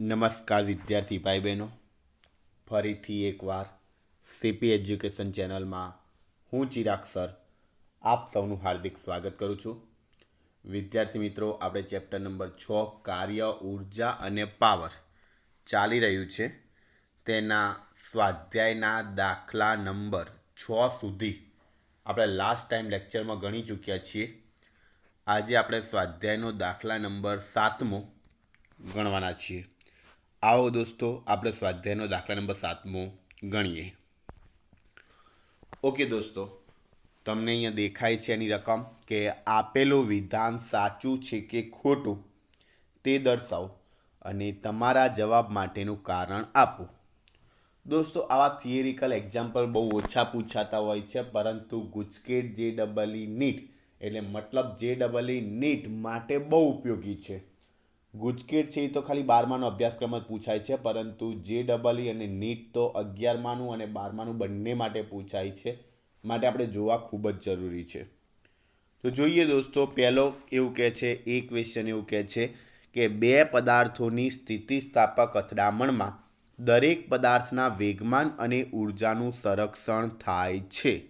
નમસ્કાર વિદ્યાર્થી ભાઈ બહેનો ફરીથી એકવાર સીપી એજ્યુકેશન ચેનલમાં હું ચિરાગ સર આપ સૌનું હાર્દિક સ્વાગત કરું છું. વિદ્યાર્થી મિત્રો, આપણે ચેપ્ટર નંબર છ, કાર્ય, ઊર્જા અને પાવર ચાલી રહ્યું છે. તેના સ્વાધ્યાયના દાખલા નંબર છ સુધી આપણે લાસ્ટ ટાઈમ લેક્ચરમાં ગણી ચૂક્યા છીએ. આજે આપણે સ્વાધ્યાયનો દાખલા નંબર સાતમો ગણવાના છીએ. આવો દોસ્તો, આપણે સ્વાધ્યાયનો દાખલા નંબર સાતમો ગણીએ. ઓકે દોસ્તો, તમને અહીંયા દેખાય છે એની રકમ કે આપેલું વિધાન સાચું છે કે ખોટું તે દર્શાવો અને તમારા જવાબ માટેનું કારણ આપો. દોસ્તો, આવા થિયરિકલ એક્ઝામ્પલ બહુ ઓછા પૂછાતા હોય છે, પરંતુ ગુજકેટ જે ડબલ નીટ એટલે મતલબ જે ડબલ નીટ માટે બહુ ઉપયોગી છે. ગુજકેટ છે એ તો ખાલી બારમાનો અભ્યાસક્રમ જ પૂછાય છે, પરંતુ જે ડબલ ઈ અને નીટ તો અગિયારમાનું અને બારમાનું બંને માટે પૂછાય છે, માટે આપણે જોવા ખૂબ જ જરૂરી છે. તો જોઈએ દોસ્તો પહેલો એવું કહે છે, એ ક્વેશ્ચન એવું કહે છે કે બે પદાર્થોની સ્થિતિસ્થાપક અથડામણમાં દરેક પદાર્થના વેગમાન અને ઉર્જાનું સંરક્ષણ થાય છે.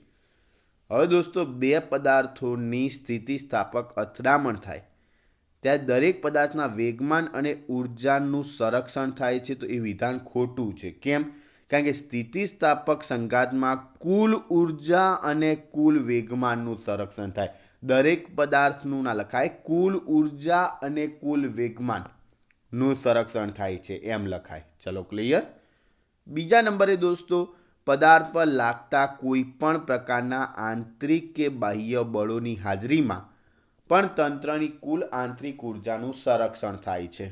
હવે દોસ્તો, બે પદાર્થોની સ્થિતિસ્થાપક અથડામણ થાય. ત્યાં દરેક પદાર્થના વેગમાન અને ઉર્જાનું સંરક્ષણ થાય છે. તો એ વિધાન ખોટું છે. કેમ? કારણ કે સ્થિતિસ્થાપક સંઘાતમાં કુલ ઊર્જા અને કુલ વેગમાનનું સંરક્ષણ થાય. દરેક પદાર્થનું ના લખાય. કુલ ઊર્જા અને કુલ વેગમાનનું સંરક્ષણ થાય છે. એમ લખાય. ચલો ક્લિયર? બીજા નંબરે દોસ્તો, પદાર્થ પર લાગતા કોઈ પણ પ્રકારના આંતરિક કે બાહ્ય બળોની હાજરીમાં પણ તંત્રની કુલ આંતરિક ઉર્જાનું સંરક્ષણ થાય છે.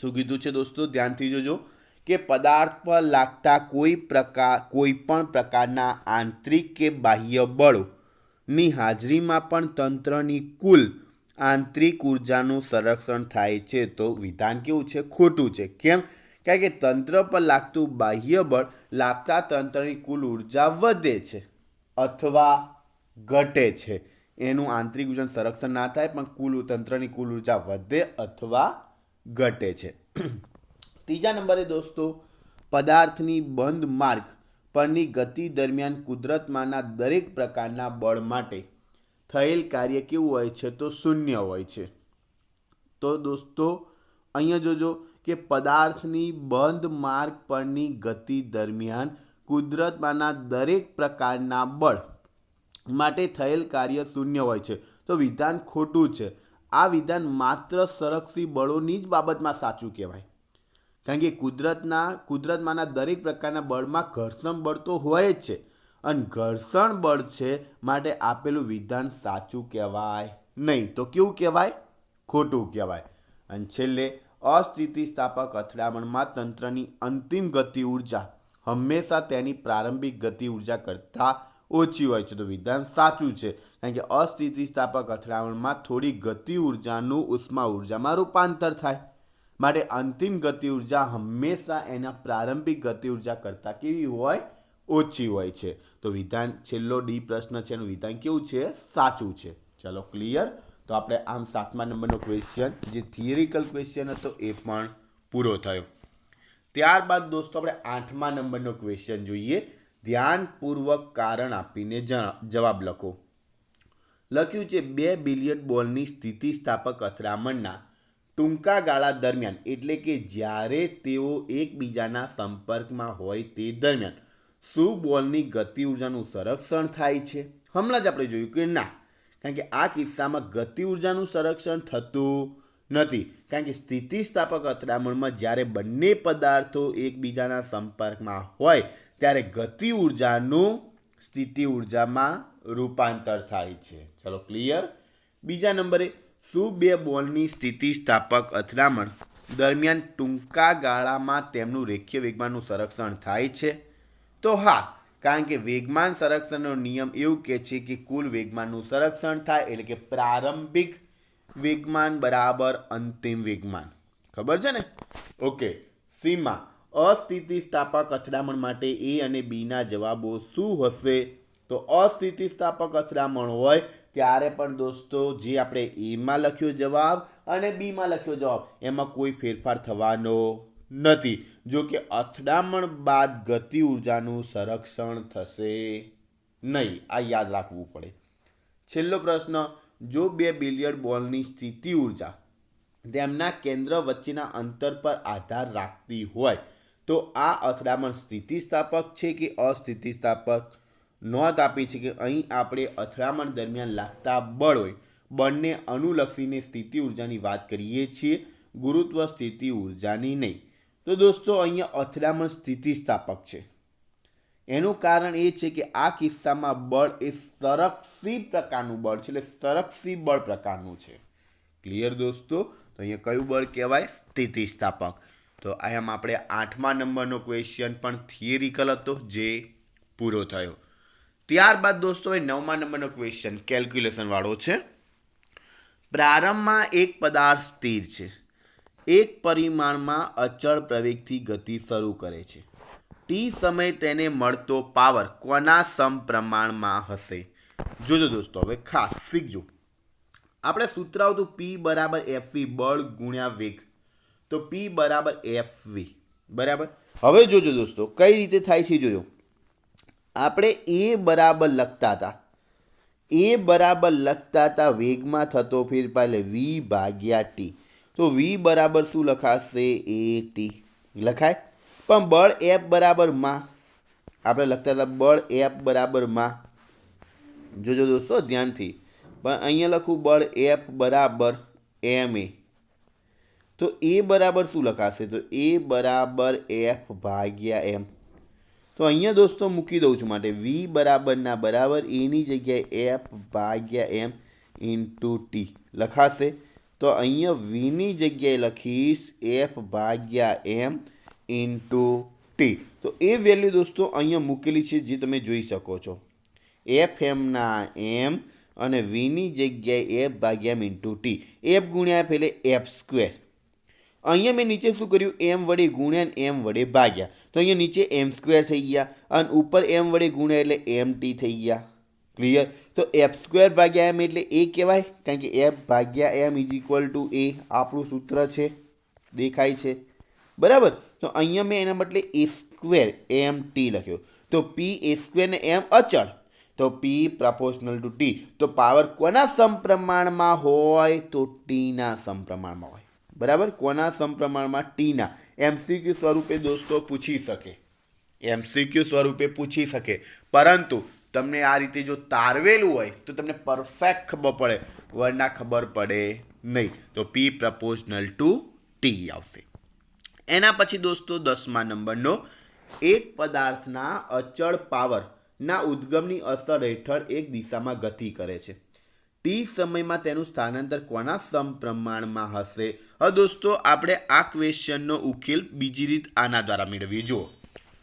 શું કીધું છે દોસ્તો? ધ્યાનથી જોજો કે પદાર્થ પર લાગતા કોઈ પ્રકાર, કોઈ પણ પ્રકારના આંતરિક કે બાહ્ય બળોની હાજરીમાં પણ તંત્રની કુલ આંતરિક ઉર્જાનું સંરક્ષણ થાય છે. તો વિધાન કેવું છે? ખોટું છે. કેમ? કારણ કે તંત્ર પર લાગતું બાહ્ય બળ લાગતા તંત્રની કુલ ઊર્જા વધે છે અથવા ઘટે છે. એનું આંતરિક ઉર્જાનું સંરક્ષણ ના થાય, પણ કુલ તંત્રની કુલ ઊર્જા વધે અથવા ઘટે છે. ત્રીજા નંબરે દોસ્તો, પદાર્થની બંધ માર્ગ પરની ગતિ દરમિયાન કુદરતમાંના દરેક પ્રકારના બળ માટે થયેલ કાર્ય કેવું હોય છે તો શૂન્ય હોય છે. તો દોસ્તો, અહીંયા જોજો કે પદાર્થની બંધ માર્ગ પરની ગતિ દરમિયાન કુદરતમાંના દરેક પ્રકારના બળ માટે થયેલ કાર્ય શૂન્ય હોય છે. તો વિધાન ખોટું છે. આ વિધાન માત્ર સંરક્ષી બળોની જ બાબતમાં સાચું કહેવાય. કારણ કે કુદરતના, કુદરતમાંના દરેક પ્રકારના બળમાં ઘર્ષણ બળ તો હોય જ છે. અને ઘર્ષણ બળ છે માટે આપેલું વિધાન સાચું કહેવાય નહીં. તો કેવું કહેવાય? ખોટું કહેવાય. અને છેલ્લે, અસ્થિતિસ્થાપક અથડામણમાં તંત્રની અંતિમ ગતિ ઊર્જા હંમેશા તેની પ્રારંભિક ગતિ ઊર્જા કરતાં ઓછી હોય છે તો વિધાન સાચું છે. કારણ કે અસ્થિતિસ્થાપક અથડામણમાં થોડી ગતિ ઉર્જાનું ઉષ્મા ઉર્જામાં રૂપાંતર થાય. માટે અંતિમ ગતિ ઊર્જા હંમેશા એના પ્રારંભિક ગતિ ઊર્જા કરતાં કેવી હોય? ઓછી હોય છે. તો વિધાન છેલ્લો ડી પ્રશ્ન છે. એનું વિધાન કેવું છે? સાચું છે. ચલો ક્લિયર તો આપણે આમ સાતમા નંબરનો ક્વેશ્ચન જે થિયરિકલ ક્વેશ્ચન હતો એ પણ પૂરો થયો. ત્યારબાદ દોસ્તો આપણે આઠમા નંબરનો ક્વેશ્ચન જોઈએ. ધ્યાનપૂર્વક કારણ આપીને જવાબ લખો. લખ્યું છે, બે બિલિયન બોલની સ્થિતિસ્થાપક અથડામણના ટૂંકા ગાળા દરમિયાન, એટલે કે જ્યારે તેઓ એકબીજાના સંપર્કમાં હોય તે દરમિયાન, શું બોલની ગતિ ઉર્જાનું સંરક્ષણ થાય છે? હમણાં જ આપણે જોયું કે ના, કારણ કે આ કિસ્સામાં ગતિ ઉર્જાનું સંરક્ષણ થતું નથી. કારણ કે સ્થિતિસ્થાપક અથડામણમાં જ્યારે બંને પદાર્થો એકબીજાના સંપર્કમાં હોય ત્યારે ગતિ ઉર્જાનું સ્થિતિ ઉર્જામાં રૂપાંતર થાય છે. ચલો ક્લિયર બીજા નંબરે, શું બે બોલની સ્થિતિસ્થાપક અથડામણ દરમિયાન ટૂંકા ગાળામાં તેમનું રેખીય વેગમાનનું સંરક્ષણ થાય છે? તો હા, કારણ કે વેગમાન સંરક્ષણનો નિયમ એવું કહે છે કે કુલ વેગમાનનું સંરક્ષણ થાય એટલે કે પ્રારંભિક વેગમાન બરાબર અંતિમ વેગમાન. ખબર છે ને? ઓકે, સીમા અસ્થિતિસ્થાપક અથડામણ માટે એ અને બીના જવાબો શું હશે? તો અસ્થિતિસ્થાપક અથડામણ હોય ત્યારે પણ દોસ્તો, જે આપણે એમાં લખ્યો જવાબ અને બીમાં લખ્યો જવાબ, એમાં કોઈ ફેરફાર થવાનો નથી. જો કે અથડામણ બાદ ગતિ ઉર્જાનું સંરક્ષણ થશે નહીં. આ યાદ રાખવું પડે. છેલ્લો પ્રશ્ન, જો બે બિલિયર્ડ બોલની સ્થિતિ ઊર્જા તેમના કેન્દ્ર વચ્ચેના અંતર પર આધાર રાખતી હોય તો આ અથડામણ સ્થિતિસ્થાપક છે કે અસ્થિતિસ્થાપક? નોંધ આપી છે કે અહીં આપણે અથડામણ દરમિયાન લાગતા બળ હોય બળને અનુલક્ષીને સ્થિતિ ઉર્જાની વાત કરીએ છીએ, ગુરુત્વ સ્થિતિ ઉર્જાની નહીં. તો દોસ્તો, અહીંયા અથડામણ સ્થિતિસ્થાપક છે. એનું કારણ એ છે કે આ કિસ્સામાં બળ એ સરક્ષી પ્રકારનું બળ છે, એટલે સરક્ષી બળ પ્રકારનું છે. ક્લિયર દોસ્તો? તો અહીંયા કયું બળ કહેવાય? સ્થિતિસ્થાપક. તો આમ આપણે આઠમા નંબરનો ક્વેશ્ચન પણ થિયરિકલ હતો જે પૂરો થયો. ત્યારબાદ દોસ્તો, એ નવમા નંબરનો ક્વેશ્ચન કેલ્ક્યુલેશનવાળો છે. પ્રારંભમાં એક પદાર્થ સ્થિર છે. એક પરિમાણમાં અચળ પ્રવેગથી ગતિ શરૂ કરે છે. ટી સમય તેને મળતો પાવર કોના સમપ્રમાણમાં હશે? જોજો દોસ્તો, હવે ખાસ શીખજો. આપણે સૂત્ર આવતું પી બરાબર એફવી બળ ગુણ્યા વેગ. તો પી બરાબર એફવી બરાબર? હવે જોજો દોસ્તો, કઈ રીતે થાય છે જોજો. આપણે એ બરાબર લખતા હતા. એ બરાબર લખતા હતા વેગમાં થતો ફેરફાર એટલે વી ભાગ્યા ટી તો વી બરાબર શું લખાશે? એ ટી લખાય? પણ બળ એફ બરાબરમાં. આપણે લખતા હતા બળ એફ બરાબરમાં. જોજો દોસ્તો, ધ્યાનથી. પણ અહીંયા લખું બળ એફ બરાબર એમ એ તો એ બરાબર શું લખાશે? તો એ બરાબર એફ ભાગ્યા એમ. તો અહીંયા દોસ્તો મૂકી દઉં છું માટે. વી બરાબરના બરાબર, એની જગ્યાએ એફ ભાગ્યા એમ ઇન્ટુ ટી લખાશે. તો અહીંયા વીની જગ્યાએ લખીશ એફ ભાગ્યા એમ ઇન્ટુ ટી તો એ વેલ્યુ દોસ્તો અહીંયા મૂકેલી છે જે તમે જોઈ શકો છો. એફ એમના એમ અને વીની જગ્યાએ એફ ભાગ્યા એમ ઇન્ટુ ટી એફ ગુણ્યા એફ એટલે એફ સ્ક્વેર. અહીંયા મેં નીચે શું કર્યું? એમ વડે ગુણ્યા એમ વડે ભાગ્યા. તો અહીંયા નીચે એમ સ્ક્વેર થઈ ગયા અને ઉપર એમ વડે ગુણ્યા એટલે એમ ટી થઈ ગયા. ક્લિયર તો એફ સ્ક્વેર ભાગ્યા એમ એટલે એ કહેવાય? કારણ કે એફ ભાગ્યા M is equal to A આપણું સૂત્ર છે. દેખાય છે. બરાબર? તો અહીંયા મેં એના બદલે એ સ્ક્વેર એમ ટી લખ્યો. તો પી એ સ્ક્વેર ને એમ અચળ. તો પી પ્રપોર્શનલ ટુ ટી તો પાવર કોના સમપ્રમાણમાં હોય? તો ટીના સમપ્રમાણમાં હોય. બરાબર? કોના સમપ્રમાણમાં? ટીના. એમસીક્યુ સ્વરૂપે દોસ્તો પૂછી શકે. એમસીક્યુ સ્વરૂપે પૂછી શકે. પરંતુ તમને આ રીતે જો તારવેલું હોય, તો તમને પરફેક્ટ ખબર પડે. વરના ખબર પડે નહીં. તો પી પ્રપોઝનલ ટુ ટી આવશે. એના પછી દોસ્તો દસમા નંબરનો, એક પદાર્થના અચળ પાવરના ઉદ્ગમની અસર હેઠળ એક દિશામાં ગતિ કરે છે. ટી સમયમાં તેનું સ્થાનાંતર કોના સમપ્રમાણમાં હશે? હવે દોસ્તો, આપણે આ ક્વેશ્ચનનો ઉકેલ બીજી રીત આના દ્વારા મેળવીએ. જુઓ.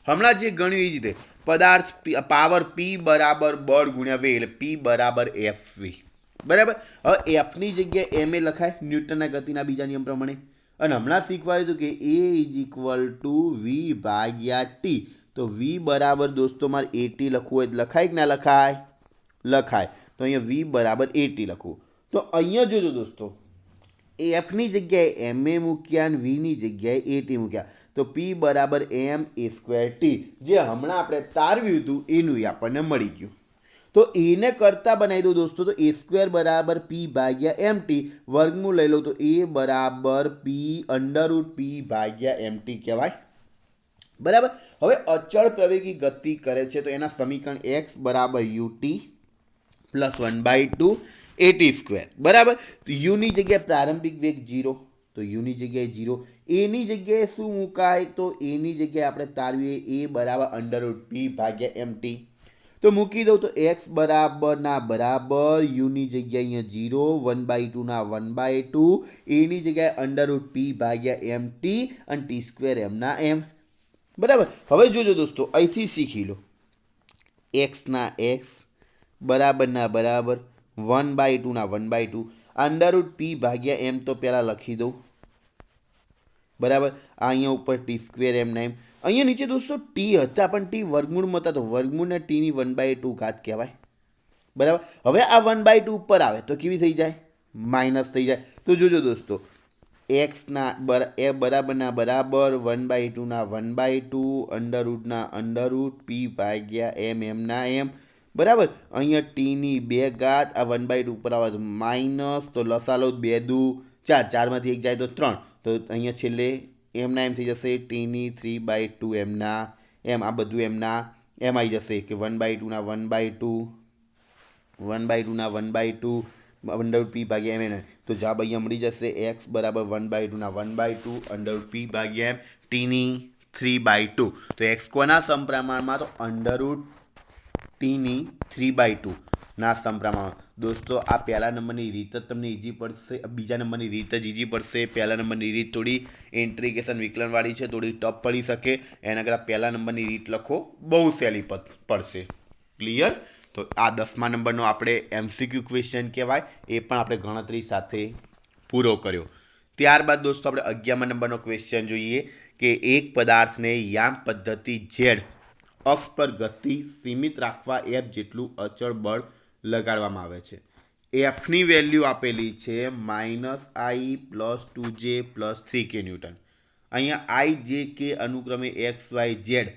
હમણાં જે ગણ્યું એ જ રીતે, પદાર્થ પાવર પી બરાબર બળ ગુણ્યા વે એટલે પી બરાબર એફ વી બરાબર? હવે એફની જગ્યાએ એમ એ લખાય, ન્યૂટનના ગતિના બીજા નિયમ પ્રમાણે. અને હમણાં શીખવાયું હતું કે A is equal to V ભાગ્યા ટી તો વી બરાબર દોસ્તો, મારે એટી લખવું હોય લખાય કે ના લખાય? લખાય. તો અહીંયા વી બરાબર એટી લખું તો અહીંયા જોજો દોસ્તો એફની જગ્યાએ એમ એ મૂક્યા અને વીની જગ્યાએ એટી મૂક્યા. તો પી બરાબર એમ એ સ્ક્વેર ટી જે હમણાં આપણે તારવ્યું હતું, એનું આપણને મળી ગયું. તો એને કરતાં બનાવી દો દોસ્તો, તો એ સ્ક્વેર બરાબર પી ભાગ્યા એમ ટી વર્ગમૂળ લઈ લો તો એ બરાબર પી અંડરરૂટ પી ભાગ્યા એમ ટી કહેવાય. બરાબર? હવે અચળ પ્રવેગી ગતિ કરે છે, તો એના સમીકરણ એક્સ બરાબર U T plus one by two A T square. બરાબર? તો યુની જગ્યાએ પ્રારંભિક વેગ જીરો તો યુની જગ્યાએ જીરો એની જગ્યાએ શું મુકાય? તો એની જગ્યાએ આપણે તારવીએ એ બરાબર અંડરરૂટ પી ભાગ્યા એમ ટી તો મૂકી દઉં તો એક્સ બરાબરના બરાબર યુની જગ્યાએ અહીંયા જીરો વન બાય ટુના વન બાય ટુ. એની જગ્યાએ અંડરરૂટ પી ભાગ્યા એમ ટી અને ટી સ્ક્વેર એમના એમ બરાબર? હવે જોજો દોસ્તો, અહીંથી શીખી લો. એક્સના એક્સ બરાબરના બરાબર. One by ટુના one by two. Under root P ભાગ્યા એમ તો પહેલાં લખી દઉં. બરાબર? અહીંયા ઉપર ટી સ્ક્વેર એમ ના એમ અહીંયા નીચે દોસ્તો ટી હતા, પણ ટી વર્ગમૂળમાં હતા, તો વર્ગમૂળના ટીની વન બાય ટુ ઘાત કહેવાય. બરાબર? હવે આ વન બાય ટુ ઉપર આવે, તો કેવી થઈ જાય? માઇનસ થઈ જાય. તો જોજો દોસ્તો એક્સના બર, એ બરાબરના બરાબર, વન બાય ટુના વન બાય ટુ અંડરરૂટના અંડરરૂટ પી ભાગ્યા એમ એમના એમ. બરાબર? અહીંયા ટીની બે ઘાત, આ વન બાય ટુ ઉપર આવે તો માઇનસ તો લસાલો બે દુ, ચાર. ચારમાંથી એક જાય તો ત્રણ. તો અહીંયા છેલ્લે એમના એમ થઈ જશે ટીની થ્રી બાય ટુ એમના, એમ આ બધું એમના, એમ આવી જશે. કે one by ટુના one by two one by ટુના one by two under P ભાગ્યા એમ એને. તો જવાબ અહીંયા મળી જશે એક્સ બરાબર one by ટુના one by two under P ભાગ્યા એમ ટીની થ્રી બાય ટુ તો એક્સ કોના સમપ્રમાણમાં? તો અંડરરૂટ ટીની થ્રી બાય ટુ ના સમપ્રમાણમાં દોસ્તો, આ પહેલા નંબરની રીત જ તમને ઇઝી પડશે. બીજા નંબરની રીત જ ઇઝી પડશે. પહેલા નંબરની રીત થોડી એન્ટ્રીકેશન વિકલનવાળી છે, થોડી ટફ પડી શકે. એના કરતાં પહેલા નંબરની રીત લખો. બહુ સહેલી પડ- પડશે. ક્લિયર તો આ દસમા નંબરનો આપણે એમસીક્યુ ક્વેશ્ચન કહેવાય. એ પણ આપણે ગણતરી સાથે પૂરો કર્યો. ત્યારબાદ દોસ્તો, આપણે અગિયારમા નંબરનો ક્વેશ્ચન જોઈએ કે એક પદાર્થને યામ પદ્ધતિ ઝેડ અક્ષ પર ગતિ સીમિત રાખવા એફ જેટલું અચળ બળ લગાડવામાં આવે છે. એફની વેલ્યુ આપેલી છે minus I plus two J plus three K newton. અહીંયા આઈ જે કે અનુક્રમે એક્સ વાય ઝેડ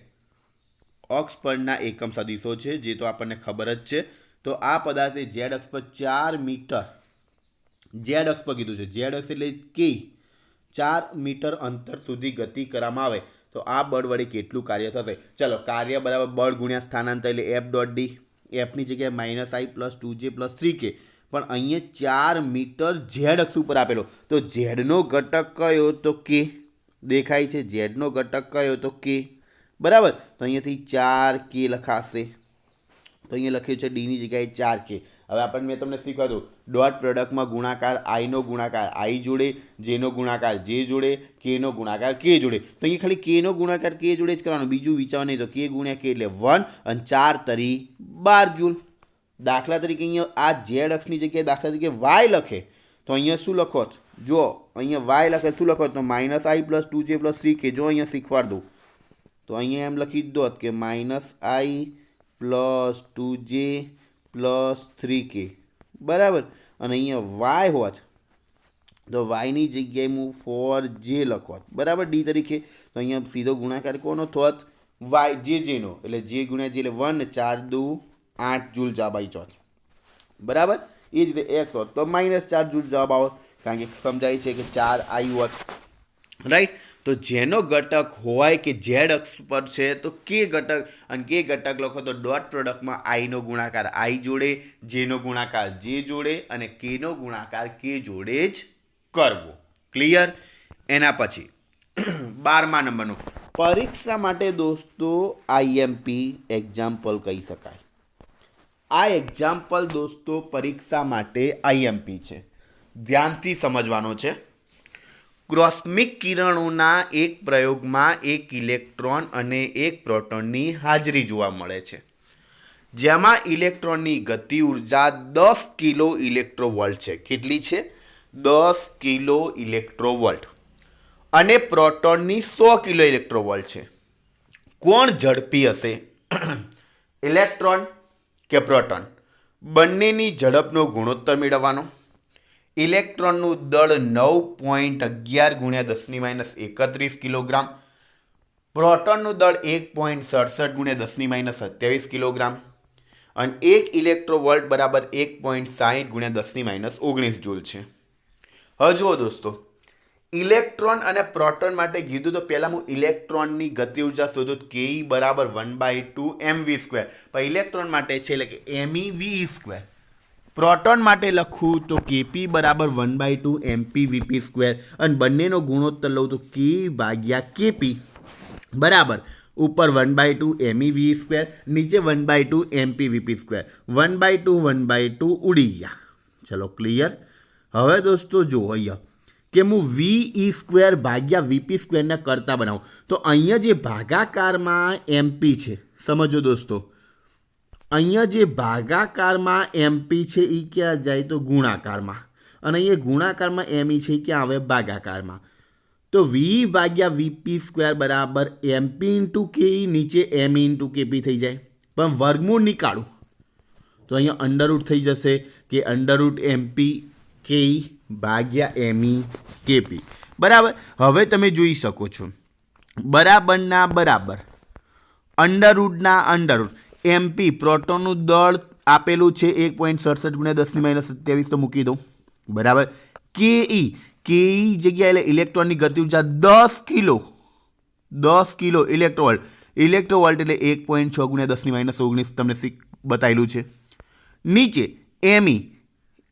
અક્ષ પરના એકમ સદીશો છે, જે તો આપણને ખબર જ છે. તો આ પદાર્થે ઝેડ અક્ષ પર ચાર મીટર, ઝેડ અક્ષ પર કીધું છે, ઝેડ અક્ષ એટલે કે ચાર મીટર અંતર સુધી ગતિ કરવામાં આવે. તો આ બળ વડે કેટલું કાર્ય થશે? ચલો, કાર્ય બરાબર બળ ગુણ્યા સ્થાનાંતર એટલે એફ ડોટ ડી એફની જગ્યાએ minus I plus two J plus three K પણ અહીંયા ચાર મીટર ઝેડ અક્ષ ઉપર આપેલો. તો ઝેડનો ઘટક કયો તો કે દેખાય છે ઝેડનો ઘટક કયો તો કે બરાબર? તો અહીંયાથી ચાર કે લખાશે. તો અહીંયા લખ્યું છે ડીની જગ્યાએ ચાર કે હવે આપણને મેં તમને શીખવાડું ડોટ પ્રોડક્ટમાં ગુણાકાર આઈનો ગુણાકાર આઈ જોડે જેનો ગુણાકાર જે જોડે કેનો ગુણાકાર કે જોડે. તો અહીંયા ખાલી કેનો ગુણાકાર કે જોડે જ કરવાનો. બીજું વિચાર નહીં તો કે ગુણ્યા કે એટલે વન અને ચાર તરી બાર જૂલ. દાખલા તરીકે અહીંયા આ ઝેડ અક્ષની જગ્યાએ દાખલા તરીકે વાય લખે. તો અહીંયા શું લખો? જો અહીંયા વાય લખે, શું લખો? તો minus I plus two J plus three K જો અહીંયા શીખવાડ દઉં તો અહીંયા એમ લખી દો કે minus I plus two J plus three K. બરાબર? અને અહીંયા વાય હોત તો વાયની જગ્યાએ હું ફોર જે લખોત. બરાબર? ડી તરીકે. તો અહીંયા સીધો ગુણાકાર કોનો થોત? વાય, જે જેનો. એટલે જે ગુણ્યા જે, એટલે વન, ચાર, દુ, આઠ જૂલ જવાબ આવી ચોથ. બરાબર? એ જ રીતે એક્સ હોત. તો માઇનસ ચાર જૂલ જવાબ આવો કારણ કે સમજાય છે કે ચાર આઈ હોત. રાઈટ? તો જેનો ઘટક હોય કે ઝેડ અક્ષ પર છે, તો કે ઘટક, અને કે ઘટક લખો તો ડોટ પ્રોડક્ટમાં આઈનો ગુણાકાર આઈ જોડે જેનો ગુણાકાર જે જોડે, અને કેનો ગુણાકાર કે જોડે જ કરવો. ક્લિયર એના પછી, બારમા નંબરનો. પરીક્ષા માટે દોસ્તો આઈએમપી એક્ઝામ્પલ કહી શકાય. આ એક્ઝામ્પલ દોસ્તો પરીક્ષા માટે આઈએમપી છે. ધ્યાનથી સમજવાનો છે. ક્રોસ્મિક કિરણોના એક પ્રયોગમાં એક ઇલેક્ટ્રોન અને એક પ્રોટોનની હાજરી જોવા મળે છે. જેમાં ઇલેક્ટ્રોનની ગતિ ઊર્જા દસ કિલો ઇલેક્ટ્રોવોલ્ટ છે. કેટલી છે? દસ કિલો ઇલેક્ટ્રોવોલ્ટ. અને પ્રોટોનની સો કિલો ઇલેક્ટ્રોવોલ્ટ છે. કોણ ઝડપી હશે? ઇલેક્ટ્રોન કે પ્રોટોન? બંનેની ઝડપનો ગુણોત્તર મેળવવાનો. ઇલેક્ટ્રોનનું દળ નવ પોઈન્ટ અગિયાર ગુણ્યા દસની માઇનસ એકત્રીસ કિલોગ્રામ. પ્રોટોનનું દળ એક પોઈન્ટ સડસઠ ગુણ્યા દસની માઇનસ સત્યાવીસ કિલોગ્રામ. અને એક ઇલેક્ટ્રોવોલ્ટ બરાબર એક પોઈન્ટ સાહીઠ ગુણ્યા દસની માઇનસ ઓગણીસ જૂલ છે. હવે જુઓ દોસ્તો, ઇલેક્ટ્રોન અને પ્રોટોન માટે કીધું તો પહેલાં હું ઇલેક્ટ્રોનની ગતિ ઊર્જા શોધું કે બરાબર one by two M V square. પણ ઇલેક્ટ્રોન માટે છે એટલે કે એમઈ વી સ્ક્વેર. પ્રોટોન માટે લખું તો કેપી બરાબર one by two M P V P square અને બંનેનો ગુણોત્તર લઉં તો કે ભાગ્યા કેપી બરાબર. ઉપર one by two M E V square નીચે one by two M P V P square one by two one by two ઉડી ગયા. ચલો ક્લિયર હવે દોસ્તો જુઓ અહીંયા. કે હું વી ઈ સ્ક્વેર ભાગ્યા વીપી સ્ક્વેરને કરતા બનાવું. તો અહીંયા જે ભાગાકારમાં એમપી છે, સમજો દોસ્તો. અહીંયા જે ભાગાકારમાં એમપી છે એ ક્યાં જાય તો ગુણાકારમાં. અને અહીંયા ગુણાકારમાં એમઈ છે એ ક્યાં આવે? ભાગાકારમાં. તો વી ભાગ્યા વીપી સ્ક્વેર બરાબર એમપી ઇન્ટુ કે નીચે એમ ઇન્ટુ કેપી થઈ જાય. પણ વર્ગમૂળ નીકાળું. તો અહીંયા અંડરરૂટ થઈ જશે કે અંડરરૂટ એમપી કે ભાગ્યા એમઈ કેપી બરાબર? હવે તમે જોઈ શકો છો. બરાબરના બરાબર. અંડરવુડના અંડરવુડ એમપી પ્રોટોનનું દળ આપેલું છે એક પોઈન્ટ સડસઠ ગુણ્યા દસની માઇનસ સત્યાવીસ તો મૂકી દઉં. બરાબર? કેઈ કેઈ જગ્યાએ એટલે ઇલેક્ટ્રોનની ગતિ ઊર્જા દસ કિલો દસ કિલો ઇલેક્ટ્રોવોલ્ટ. ઇલેક્ટ્રોવોલ્ટ એટલે એક પોઈન્ટ છ ગુણ્યા દસની માઇનસ ઓગણીસ, તમને બતાવેલું છે. નીચે એમઈ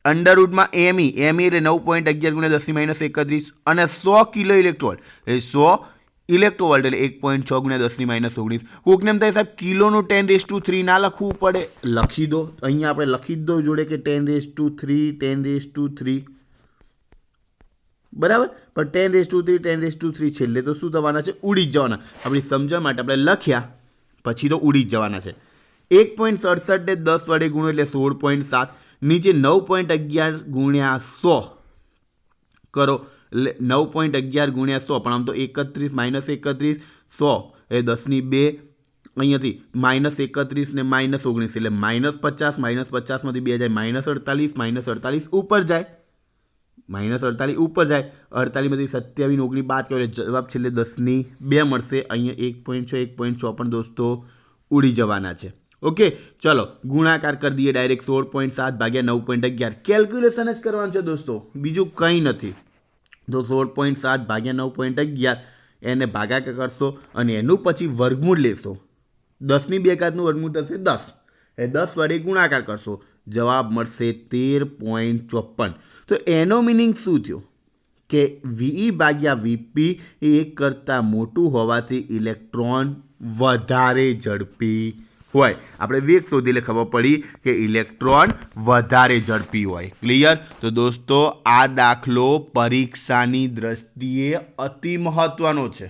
અંડરવુડમાં એમઈ એમઈ એટલે નવ પોઈન્ટ અગિયાર ગુણ્યા દસની માઇનસ એકત્રીસ અને સો કિલો ઇલેક્ટ્રોવોલ્ટ. એ સો ઇલેક્ટ્રોવોલ્ટ એટલે એક પોઈન્ટ છ ગુણ્યા દસની માઇનસ ઓગણીસ. કોકને એમ થાય સાહેબ, કિલોનું ટેન રેસ ટુ થ્રી ના લખવું પડે. લખી દો. અહીંયા આપણે લખી દો જોડે કે ten raise to three ten raise to three બરાબર? પણ ten raise to three ten raise to three છેલ્લે તો શું થવાના છે? ઉડી જ જવાના. આપણી સમજણ માટે આપણે લખ્યા, પછી તો ઉડી જ જવાના છે. એક પોઈન્ટ સડસઠ ને દસ વડે ગુણો એટલે સોળ પોઈન્ટ સાત. નીચે નવ પોઈન્ટ અગિયાર ગુણ્યા સો. કરો. નવ પોઈન્ટ અગિયાર ગુણ્યા સો, પણ આમ તો એકત્રીસ માઇનસ એકત્રીસ, સો. એ દસની બે, અહીંયાથી માઇનસ એકત્રીસ ને માઇનસ ઓગણીસ, એટલે માઇનસ પચાસ, માઇનસ પચાસમાંથી બે જાય, માઇનસ અડતાલીસ માઇનસ અડતાલીસ ઉપર જાય. માઇનસ અડતાલીસ ઉપર જાય, અડતાલીસમાંથી સત્યાવીસ ઓગણીસ બાદ કહેવાય એટલે જવાબ છેલ્લે દસની બે મળશે. અહીંયા એક પોઈન્ટ છ, એક પોઈન્ટ ચોપન દોસ્તો ઉડી જવાના છે. ઓકે, ચલો, ગુણાકાર કરી દઈએ ડાયરેક્ટ સોળ પોઈન્ટ સાત ભાગ્યા નવ પોઈન્ટ અગિયાર. કેલ્ક્યુલેશન જ કરવાનું છે દોસ્તો. બીજું કંઈ નથી. તો સોળ પોઈન્ટ સાત ભાગ્યા નવ પોઈન્ટ અગિયાર એને ભાગાકાર કરશો અને એનું પછી વર્ગમૂળ લેશો. દસની બે ઘાતનું વર્ગમૂળ થશે દસ. એ દસ વડે ગુણાકાર કરશો. જવાબ મળશે તેર પોઈન્ટ ચોપન. તો એનો મિનિંગ શું થયો? કે વીઈ ભાગ્યા વીપી એક કરતાં મોટું હોવાથી ઇલેક્ટ્રોન વધારે ઝડપી હોય. આપણે વેગ શોધીને ખબર પડી કે ઇલેક્ટ્રોન વધારે ઝડપી હોય. ક્લિયર તો દોસ્તો, આ દાખલો પરીક્ષાની દ્રષ્ટિએ અતિ મહત્વનો છે.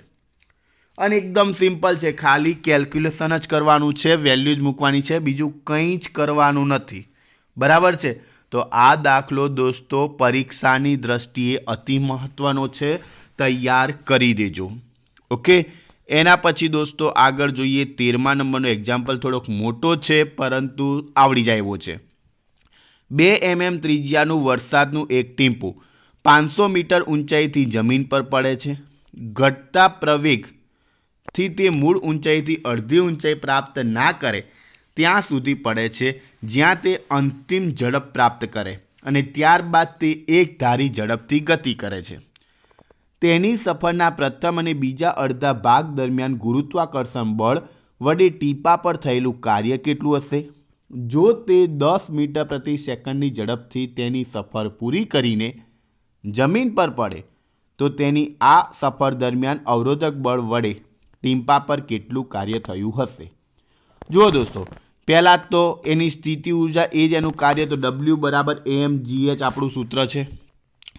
અને એકદમ સિમ્પલ છે. ખાલી કેલ્ક્યુલેશન જ કરવાનું છે વેલ્યુ જ મૂકવાની છે, બીજું કંઈ જ કરવાનું નથી. બરાબર છે? તો આ દાખલો દોસ્તો પરીક્ષાની દ્રષ્ટિએ અતિ મહત્વનો છે. તૈયાર કરી દેજો. ઓકે એના પછી દોસ્તો આગળ જોઈએ તેરમા નંબરનો એક્ઝામ્પલ થોડોક મોટો છે, પરંતુ આવડી જાય એવો છે. બે એમએમ ત્રિજ્યાનું વરસાદનું એક ટીમ્પુ પાંચસો મીટર ઊંચાઈથી જમીન પર પડે છે. ઘટતા પ્રવેગથી તે મૂળ ઊંચાઈથી અડધી ઊંચાઈ પ્રાપ્ત ના કરે, ત્યાં સુધી પડે છે, જ્યાં તે અંતિમ ઝડપ પ્રાપ્ત કરે અને ત્યારબાદ તે એક ધારી ઝડપથી ગતિ કરે છે. તેની સફરના પ્રથમ અને બીજા અડધા ભાગ દરમિયાન ગુરુત્વાકર્ષણ બળ વડે ટીપા પર થયેલું કાર્ય કેટલું હશે? જો તે દસ મીટર પ્રતિ સેકન્ડની ઝડપથી તેની સફર પૂરી કરીને જમીન પર પડે, તો તેની આ સફર દરમિયાન અવરોધક બળ વડે ટીમ્પા પર કેટલું કાર્ય થયું હશે? જુઓ દોસ્તો, પહેલાં તો એની સ્થિતિ ઊર્જા એ જ એનું કાર્ય, તો ડબલ્યુ બરાબર એમ જીએચ આપણું સૂત્ર છે.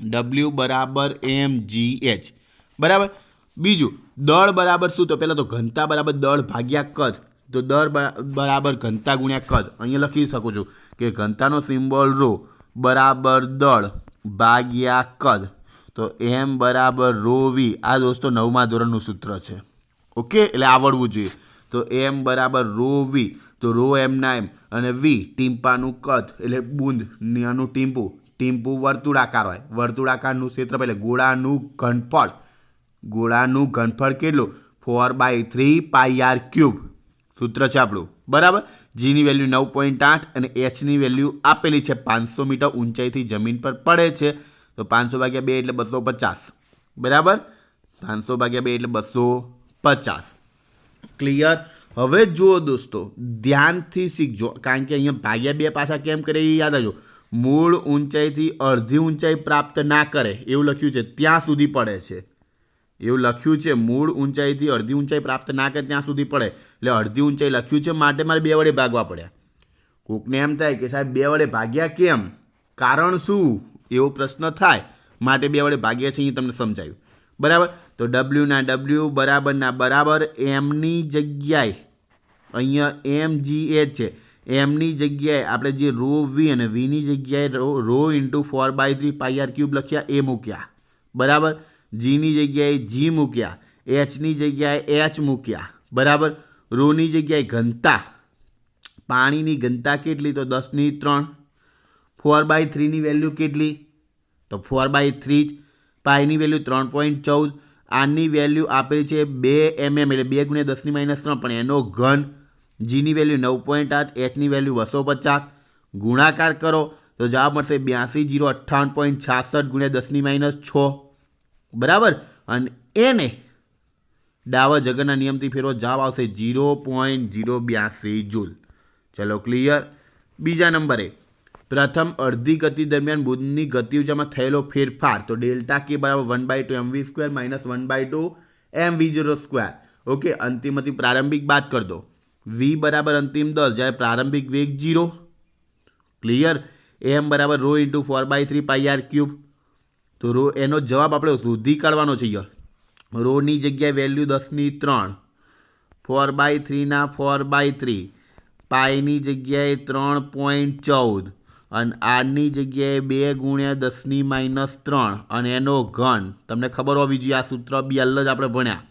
ડબલ્યુ બરાબર એમ જી એચ બરાબર? બીજું, દળ બરાબર શું? તો પહેલાં તો ઘનતા બરાબર દળ ભાગ્યા કદ. તો દળ બરાબર ઘનતા ગુણ્યા કદ. અહીંયા લખી શકું છું કે ઘનતાનો સિમ્બોલ રો બરાબર દળ ભાગ્યા કદ. તો એમ બરાબર રો વી આ દોસ્તો નવમા ધોરણનું સૂત્ર છે. ઓકે? એટલે આવડવું જોઈએ. તો એમ બરાબર રો વી તો રો એમના એમ અને વી ટીમ્પાનું કદ. એટલે બૂંદ નાનું ટીમ્પું. ટીમ્પુ વર્તુળાકાર હોય. વર્તુળાકારનું ક્ષેત્રફળ એટલે ગોળાનું ઘનફળ. ગોળાનું ઘનફળ કેટલું? Four by three pi R cube સૂત્ર છે આપણું. બરાબર? જીની વેલ્યુ નવ પોઈન્ટ આઠ અને એચની વેલ્યુ આપેલી છે પાંચસો મીટર ઊંચાઈથી જમીન પર પડે છે. તો પાંચસો ભાગ્યા બે એટલે બસો પચાસ. બરાબર? પાંચસો ભાગ્યા બે એટલે બસો પચાસ. ક્લિયર હવે જુઓ દોસ્તો, ધ્યાનથી શીખજો. કારણ કે અહીંયા ભાગ્યા બે પાછા કેમ કરે એ યાદ આવજો મૂળ ઊંચાઈથી અડધી ઊંચાઈ પ્રાપ્ત ના કરે, એવું લખ્યું છે, ત્યાં સુધી પડે છે. એવું લખ્યું છે, મૂળ ઊંચાઈથી અડધી ઊંચાઈ પ્રાપ્ત ના કરે, ત્યાં સુધી પડે. એટલે અડધી ઊંચાઈ લખ્યું છે, માટે મારે બે વડે ભાગવા પડ્યા. કોકને એમ થાય કે સાહેબ, બે વડે ભાગ્યા કેમ? કારણ શું? એવો પ્રશ્ન થાય. માટે બે વડે ભાગ્યા છે એ તમને સમજાયું. બરાબર? તો ડબલ્યુના ડબલ્યુ બરાબરના બરાબર એમની જગ્યાએ અહીંયા એમ જી એચ છે. એમની જગ્યાએ આપણે જે રો વી અને વીની જગ્યાએ rho rho into four by three pi R cube લખ્યા, એ મૂક્યા. બરાબર? જીની જગ્યાએ જી મૂક્યા એચની જગ્યાએ એચ મૂક્યા. બરાબર? રોની જગ્યાએ ઘનતા. પાણીની ઘનતા કેટલી? તો દસની ત્રણ. ફોર બાય થ્રીની વેલ્યુ કેટલી? તો ફોર બાય થ્રી જ. પાઈની વેલ્યુ ત્રણ પોઈન્ટ ચૌદ. આની વેલ્યુ આપેલી છે બે એમએમ એટલે બે ગુણ્યા દસની માઇનસ ત્રણ, પણ એનો ઘન જીની વેલ્યુ નવ પોઈન્ટ આઠ એચની વેલ્યુ બસો પચાસ. ગુણાકાર કરો તો જવાબ મળશે બ્યાસી જીરો અઠ્ઠાવન પોઈન્ટ છાસઠ ગુણ્યા દસની માઇનસ છ. બરાબર? અને એને ડાવા જગરના નિયમથી ફેરવો, જવાબ આવશે જીરો પોઈન્ટ જીરો બ્યાસી જૂલ. ચલો ક્લિયર બીજા નંબરે, પ્રથમ અડધી ગતિ દરમિયાન બુધની ગતિ ઉર્જામાં થયેલો ફેરફાર, તો ડેલ્ટા કે બરાબર one by two M V square minus one by two M V zero square. Okay, અંતિમથી પ્રારંભિક બાદ કરી દો. વી બરાબર અંતિમ દર જ્યારે પ્રારંભિક વેગ જીરો ક્લિયર એમ બરાબર rho into four by three pi R cube તો રો એનો જવાબ આપણે શોધી કાઢવાનો છે યાર. રોની જગ્યાએ વેલ્યુ દસની ત્રણ. ફોર બાય થ્રીના ફોર બાય થ્રી પાઈની જગ્યાએ ત્રણ પોઈન્ટ ચૌદ. અને આરની જગ્યાએ બે ગુણ્યા દસની માઇનસ ત્રણ. અને એનો ઘન. તમને ખબર હોવી જોઈએ આ સૂત્ર બી અલ જ આપણે ભણ્યા.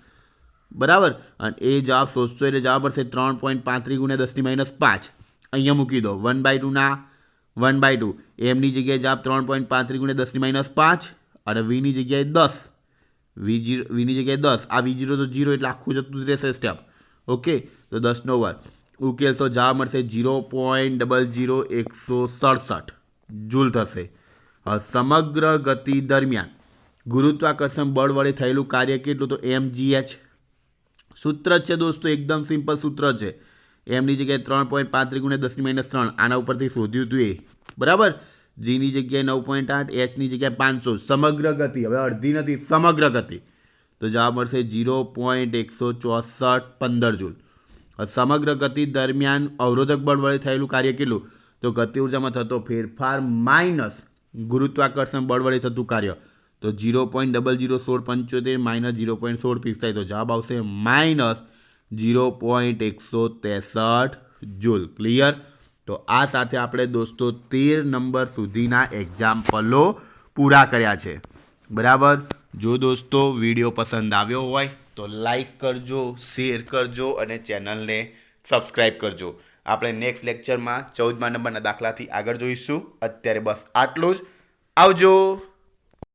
બરાબર? અને એ જવાબ શોધશો એટલે જવાબ પડશે ત્રણ પોઈન્ટ પાંત્રીસ ગુણ્યા દસની માઇનસ પાંચ. અહીંયા મૂકી દો. વન બાય ટુના વન બાય ટુ. એમની જગ્યાએ જવાબ ત્રણ પોઈન્ટ પાંત્રીસ ગુણ્યા દસની માઇનસ પાંચ અને વીની જગ્યાએ દસ. વી જીરો વીની જગ્યાએ દસ. આ વી જીરો તો જીરો એટલે આખું જતું જ રહેશે સ્ટેપ ઓકે? તો દસનો વર્ગ. ઉકેલશો જવાબ મળશે જીરો પોઈન્ટ ડબલ જીરો એકસો સડસઠ. જૂલ થશે. સમગ્ર ગતિ દરમિયાન ગુરુત્વાકર્ષણ બળ વડે થયેલું કાર્ય કેટલું? તો એમ જી એચ. સૂત્ર જ છે દોસ્તો, એકદમ સિમ્પલ સૂત્ર છે. એમની જગ્યાએ ત્રણ પોઈન્ટ પાંત્રીસ ગુણ્યા દસની માઇનસ ત્રણ, આના ઉપરથી શોધ્યું હતું એ. બરાબર? જીની જગ્યાએ નવ પોઈન્ટ આઠ એચની જગ્યાએ પાંચસો. સમગ્ર ગતિ, હવે અડધી નથી, સમગ્ર ગતિ. તો જવાબ મળશે જીરો પોઈન્ટ એકસો ચોસઠ પંદર જૂલ. સમગ્ર ગતિ દરમિયાન અવરોધક બળ વડે થયેલું કાર્ય કેટલું? તો ગતિ ઉર્જામાં થતો ફેરફાર માઇનસ ગુરુત્વાકર્ષણ બળ વડે થતું કાર્ય. તો જીરો પોઈન્ટ ડબલ જીરો સોળ પંચોતેર માઇનસ જીરો પોઈન્ટ સોળ પિસ્તાઈ તો જવાબ આવશે માઇનસ જીરો પોઈન્ટ એકસો ત્રેસઠ જૂલ ક્લિયર તો આ સાથે આપણે દોસ્તો તેર નંબર સુધીના એક્ઝામ્પલો પૂરા કર્યા છે. બરાબર? જો દોસ્તો વીડિયો પસંદ આવ્યો હોય તો લાઈક કરજો શેર કરજો અને ચેનલને સબસ્ક્રાઈબ કરજો. આપણે નેક્સ્ટ લેક્ચરમાં ચૌદમા નંબરના દાખલાથી આગળ જોઈશું. અત્યારે બસ આટલું જ. આવજો!